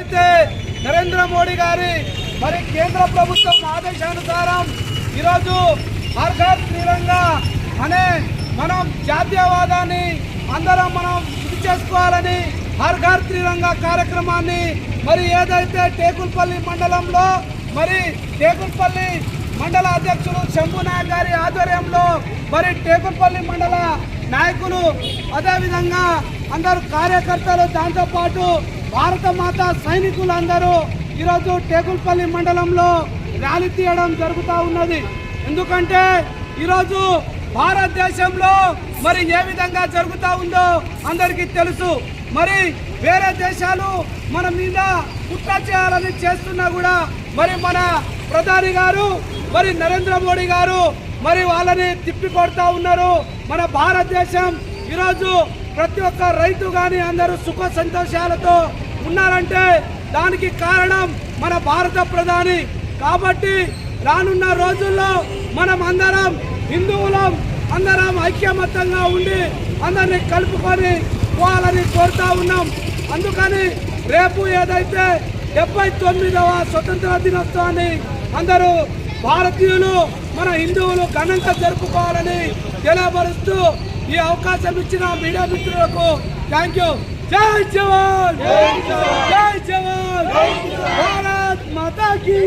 అయితే నరేంద్ర మోడీ గారి మరి కేంద్ర ప్రభుత్వం ఆదేశానుసారం ఈరోజు హర్ ఘర్ అనే మనం జాతీయవాదాన్ని అందరం మనం ఇది చేసుకోవాలని హర్ ఘర్ కార్యక్రమాన్ని మరి ఏదైతే టేకుల్పల్లి మండలంలో మరి టేకుల్పల్లి మండల అధ్యక్షులు శంభునాయక్ గారి ఆధ్వర్యంలో మరి టేకుల్పల్లి మండల నాయకులు అదేవిధంగా అందరు కార్యకర్తలు దాంతోపాటు భారత మాత సైనికులందరూ ఈరోజు టేకుల్పల్లి మండలంలో ర్యాలీ తీయడం జరుగుతూ ఉన్నది. ఎందుకంటే ఈరోజు భారతదేశంలో మరి ఏ విధంగా జరుగుతూ ఉందో అందరికీ తెలుసు. మరి వేరే దేశాలు మన మీద కుట్ర చేయాలని చేస్తున్నా కూడా మరి మన ప్రధాని గారు మరి నరేంద్ర మోడీ గారు మరి వాళ్ళని తిప్పి కొడతా ఉన్నారు. మన భారతదేశం ఈరోజు ప్రతి ఒక్క రైతు కానీ అందరూ సుఖ సంతోషాలతో ఉన్నారంటే దానికి కారణం మన భారత ప్రధాని. కాబట్టి రానున్న రోజుల్లో మనం అందరం హిందువులం అందరం ఐక్యమత్యంగా ఉండి అందరినీ కలుపుకొని పోవాలని కోరుతా ఉన్నాం. అందుకని రేపు ఏదైతే డెబ్బై తొమ్మిదవ స్వతంత్ర దినోత్సవాన్ని అందరూ భారతీయులు మన హిందువులు ఘనంగా జరుపుకోవాలని తెలియపరుస్తూ ఈ అవకాశం ఇచ్చిన మీడియా మిత్రులకు థ్యాంక్ యూ. జై జవాన్! జై జవాన్! భారత్ మాతా కీ